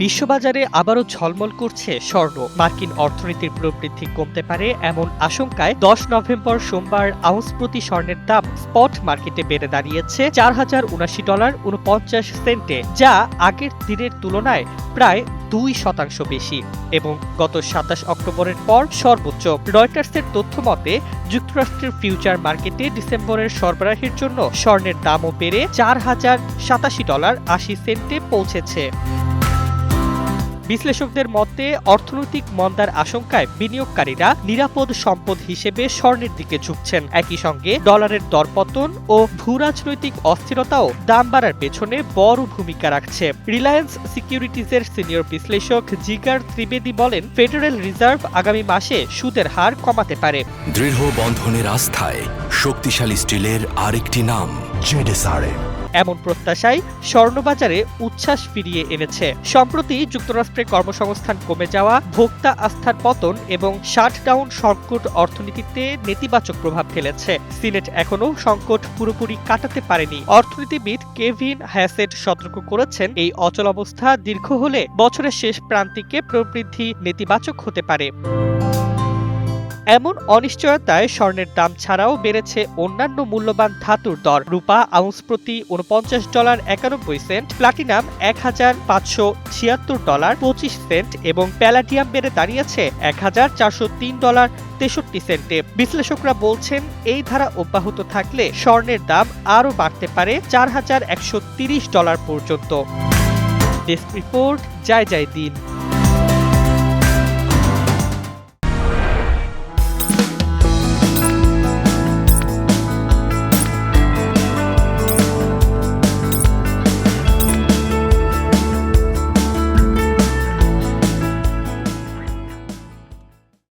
বিশ্ববাজারে আবারও ঝলমল করছে স্বর্ণ। মার্কিন অর্থনীতির প্রবৃদ্ধি কমতে পারে এমন আশঙ্কায় দশ নভেম্বর সোমবার আউন্স প্রতি স্বর্ণের দাম স্পট মার্কেটে বেড়ে দাঁড়িয়েছে চার হাজার উনাশি ডলার উনপঞ্চাশ সেন্টে, যা আগের দিনের তুলনায় প্রায় দুই শতাংশ বেশি। এবং গত সাতাশ অক্টোবরের পর সর্বোচ্চ। রয়টার্সের তথ্য মতে, যুক্তরাষ্ট্রের ফিউচার মার্কেটে ডিসেম্বরের সরবরাহের জন্য স্বর্ণের দামও বেড়ে চার হাজার সাতাশি ডলার আশি সেন্টে পৌঁছেছে। বিশ্লেষকদের মতে, অর্থনৈতিক মন্দার আশঙ্কায় বিনিয়োগকারীরা নিরাপদ সম্পদ হিসেবে স্বর্ণের দিকে ঝুঁকছেন। একই সঙ্গে, ডলারের দরপতন ও ভূরাজনৈতিক অস্থিরতাও দাম বাড়ার পেছনে বড় ভূমিকা রাখছে। রিলায়েন্স সিকিউরিটিজের সিনিয়র বিশ্লেষক জিগার ত্রিবেদী বলেন, ফেডারেল রিজার্ভ আগামী মাসে সুদের হার কমাতে পারে। দৃঢ় বন্ধনের আস্থায় শক্তিশালী স্টিলের আরেকটি নাম, জেডেসআরএম। এমন প্রত্যাশায় স্বর্ণবাজারে উচ্ছ্বাস ফিরিয়ে এনেছে। সম্প্রতি যুক্তরাষ্ট্রে কর্মসংস্থান কমে যাওয়া, ভোক্তা আস্থার পতন এবং শাটডাউন সংকট অর্থনীতিতে নেতিবাচক প্রভাব ফেলেছে। সিনেট এখনও সংকট পুরোপুরি কাটাতে পারেনি। অর্থনীতিবিদ কেভিন হ্যাসেট সতর্ক করেছেন, এই অচল অবস্থা দীর্ঘ হলে বছরের শেষ প্রান্তিকে প্রবৃদ্ধি নেতিবাচক হতে পারে। এমন অনিশ্চয়তায় স্বর্ণের দাম ছাড়াও বেড়েছে অন্যান্য মূল্যবান ধাতুর দর। রূপা আউন্স প্রতি উনপঞ্চাশ ডলার একানব্বই সেন্ট, প্লাটিনাম এক হাজার পাঁচশো ছিয়াত্তর ডলার পঁচিশ সেন্ট এবং প্যালাডিয়াম বেড়ে দাঁড়িয়েছে এক হাজার চারশো তিন ডলার তেষট্টি সেন্টে। বিশ্লেষকরা বলছেন, এই ধারা অব্যাহত থাকলে স্বর্ণের দাম আরও বাড়তে পারে চার হাজার একশো তিরিশ ডলার পর্যন্ত। ডেস্ক রিপোর্ট যায় যায় দিন।